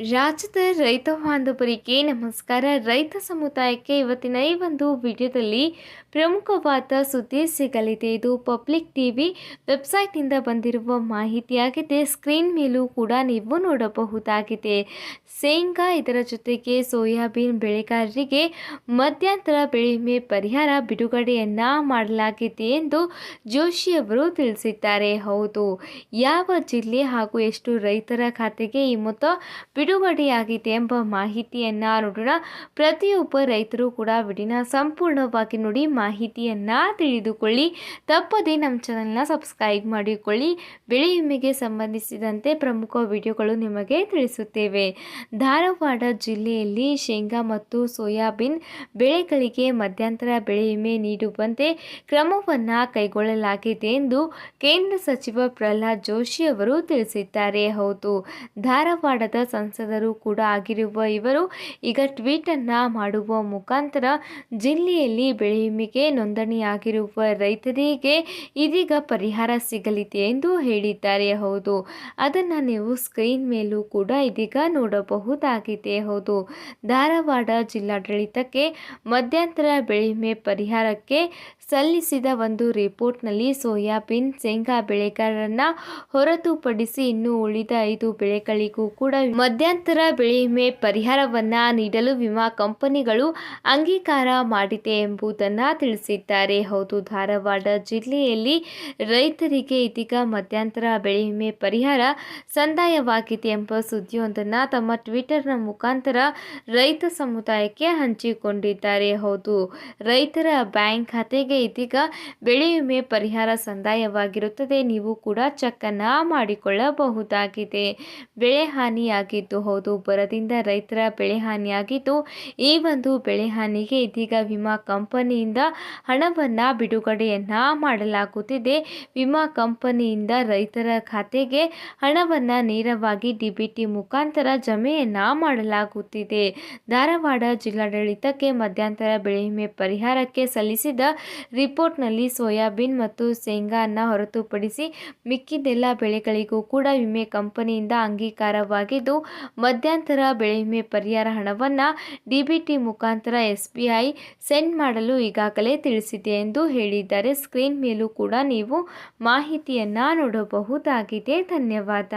ರಾಜ್ಯದ ರೈತ ಬಾಂಧವರಿಗೆ ನಮಸ್ಕಾರ. ರೈತ ಸಮುದಾಯಕ್ಕೆ ಇವತ್ತಿನ ಈ ಒಂದು ವಿಡಿಯೋದಲ್ಲಿ ಪ್ರಮುಖವಾದ ಸುದ್ದಿ ಸಿಗಲಿದೆ. ಇದು ಪಬ್ಲಿಕ್ ಟಿವಿ ವೆಬ್ಸೈಟ್ನಿಂದ ಬಂದಿರುವ ಮಾಹಿತಿಯಾಗಿದೆ. ಸ್ಕ್ರೀನ್ ಮೇಲೂ ಕೂಡ ನೀವು ನೋಡಬಹುದಾಗಿದೆ. ಶೇಂಗಾ ಇದರ ಜೊತೆಗೆ ಸೋಯಾಬೀನ್ ಬೆಳೆಗಾರರಿಗೆ ಮಧ್ಯಂತರ ಬೆಳೆ ವಿಮೆ ಪರಿಹಾರ ಬಿಡುಗಡೆಯನ್ನ ಮಾಡಲಾಗಿದೆ ಎಂದು ಜೋಶಿ ಅವರು ತಿಳಿಸಿದ್ದಾರೆ. ಹೌದು, ಯಾವ ಜಿಲ್ಲೆ ಹಾಗೂ ಎಷ್ಟು ರೈತರ ಖಾತೆಗೆ ಈ ಮೊತ್ತ ಬಿಡುಗಡೆಯಾಗಿದೆ ಎಂಬ ಮಾಹಿತಿಯನ್ನು ನೋಡೋಣ. ಪ್ರತಿಯೊಬ್ಬ ರೈತರು ಕೂಡ ವಿಡಿನ ಸಂಪೂರ್ಣವಾಗಿ ನೋಡಿ ಮಾಹಿತಿಯನ್ನು ತಿಳಿದುಕೊಳ್ಳಿ. ತಪ್ಪದೇ ನಮ್ಮ ಚಾನಲ್ನ ಸಬ್ಸ್ಕ್ರೈಬ್ ಮಾಡಿಕೊಳ್ಳಿ. ಬೆಳೆ ವಿಮೆಗೆ ಸಂಬಂಧಿಸಿದಂತೆ ಪ್ರಮುಖ ವಿಡಿಯೋಗಳು ನಿಮಗೆ ತಿಳಿಸುತ್ತೇವೆ. ಧಾರವಾಡ ಜಿಲ್ಲೆಯಲ್ಲಿ ಶೇಂಗಾ ಮತ್ತು ಸೋಯಾಬೀನ್ ಬೆಳೆಗಳಿಗೆ ಮಧ್ಯಂತರ ಬೆಳೆ ವಿಮೆ ನೀಡುವಂತೆ ಕ್ರಮವನ್ನು ಕೈಗೊಳ್ಳಲಾಗಿದೆ ಎಂದು ಕೇಂದ್ರ ಸಚಿವ ಪ್ರಹ್ಲಾದ್ ಜೋಶಿ ಅವರು ತಿಳಿಸಿದ್ದಾರೆ. ಹೌದು, ಧಾರವಾಡದ ಸಂಸದರು ಕೂಡ ಆಗಿರುವ ಇವರು ಈಗ ಟ್ವೀಟನ್ನು ಮಾಡುವ ಮುಖಾಂತರ ಜಿಲ್ಲೆಯಲ್ಲಿ ಬೆಳೆ ವಿಮೆಗೆ ನೋಂದಣಿಯಾಗಿರುವ ರೈತರಿಗೆ ಇದೀಗ ಪರಿಹಾರ ಸಿಗಲಿದೆ ಎಂದು ಹೇಳಿದ್ದಾರೆ. ಹೌದು, ಅದನ್ನು ನೀವು ಸ್ಕ್ರೀನ್ ಮೇಲೂ ಕೂಡ ಇದೀಗ ನೋಡಬಹುದಾಗಿದೆ. ಹೌದು, ಧಾರವಾಡ ಜಿಲ್ಲಾಡಳಿತಕ್ಕೆ ಮಧ್ಯಂತರ ಬೆಳೆ ವಿಮೆ ಪರಿಹಾರಕ್ಕೆ ಸಲ್ಲಿಸಿದ ಒಂದು ರಿಪೋರ್ಟ್ನಲ್ಲಿ ಸೋಯಾಬೀನ್, ಶೇಂಗಾ ಬೆಳೆಗಾರರನ್ನ ಹೊರತುಪಡಿಸಿ ಇನ್ನು ಉಳಿದ ಐದು ಬೆಳೆಗಳಿಗೂ ಕೂಡ ಮಧ್ಯಂತರ ಬೆಳೆ ವಿಮೆ ಪರಿಹಾರವನ್ನ ನೀಡಲು ವಿಮಾ ಕಂಪನಿಗಳು ಅಂಗೀಕಾರ ಮಾಡಿದೆ ಎಂಬುದನ್ನು ತಿಳಿಸಿದ್ದಾರೆ. ಹೌದು, ಧಾರವಾಡ ಜಿಲ್ಲೆಯಲ್ಲಿ ರೈತರಿಗೆ ಇದೀಗ ಮಧ್ಯಂತರ ಬೆಳೆ ವಿಮೆ ಪರಿಹಾರ ಸಂದಾಯವಾಗಿದೆ ಎಂಬ ಸುದ್ದಿಯೊಂದನ್ನು ತಮ್ಮ ಟ್ವಿಟರ್ನ ಮುಖಾಂತರ ರೈತ ಸಮುದಾಯಕ್ಕೆ ಹಂಚಿಕೊಂಡಿದ್ದಾರೆ. ಹೌದು, ರೈತರ ಬ್ಯಾಂಕ್ ಖಾತೆಗೆ ಇದೀಗ ಬೆಳೆ ವಿಮೆ ಪರಿಹಾರ ಸಂದಾಯವಾಗಿರುತ್ತದೆ. ನೀವು ಕೂಡ ಚೆಕ್ಕನ್ನು ಮಾಡಿಕೊಳ್ಳಬಹುದಾಗಿದೆ. ಬೆಳೆ ಹಾನಿಯಾಗಿದ್ದು ಹೌದು, ಬರದಿಂದ ರೈತರ ಬೆಳೆ ಹಾನಿಯಾಗಿದ್ದು, ಈ ಒಂದು ಬೆಳೆ ಹಾನಿಗೆ ಇದೀಗ ವಿಮಾ ಕಂಪನಿಯಿಂದ ಹಣವನ್ನು ಬಿಡುಗಡೆಯನ್ನ ಮಾಡಲಾಗುತ್ತಿದೆ. ವಿಮಾ ಕಂಪನಿಯಿಂದ ರೈತರ ಖಾತೆಗೆ ಹಣವನ್ನು ನೇರವಾಗಿ ಡಿಬಿಟಿ ಮುಖಾಂತರ ಜಮೆಯನ್ನು ಮಾಡಲಾಗುತ್ತಿದೆ. ಧಾರವಾಡ ಜಿಲ್ಲಾಡಳಿತಕ್ಕೆ ಮಧ್ಯಂತರ ಬೆಳೆ ವಿಮೆ ಪರಿಹಾರಕ್ಕೆ ಸಲ್ಲಿಸಿದ ರಿಪೋರ್ಟ್ನಲ್ಲಿ ಸೋಯಾಬೀನ್ ಮತ್ತು ಶೇಂಗಾನ ಹೊರತುಪಡಿಸಿ ಮಿಕ್ಕಿದೆಲ್ಲ ಬೆಳೆಗಳಿಗೂ ಕೂಡ ವಿಮೆ ಕಂಪನಿಯಿಂದ ಅಂಗೀಕಾರವಾಗಿದ್ದು ಮಧ್ಯಂತರ ಬೆಳೆ ವಿಮೆ ಪರಿಹಾರ ಹಣವನ್ನು ಡಿಬಿಟಿ ಮುಖಾಂತರ ಎಸ್ಬಿಐ ಸೆಂಡ್ ಮಾಡಲು ಈಗಾಗಲೇ ತಿಳಿಸಿದೆ ಎಂದು ಹೇಳಿದ್ದಾರೆ. ಸ್ಕ್ರೀನ್ ಮೇಲೂ ಕೂಡ ನೀವು ಮಾಹಿತಿಯನ್ನು ನೋಡಬಹುದಾಗಿದೆ. ಧನ್ಯವಾದ.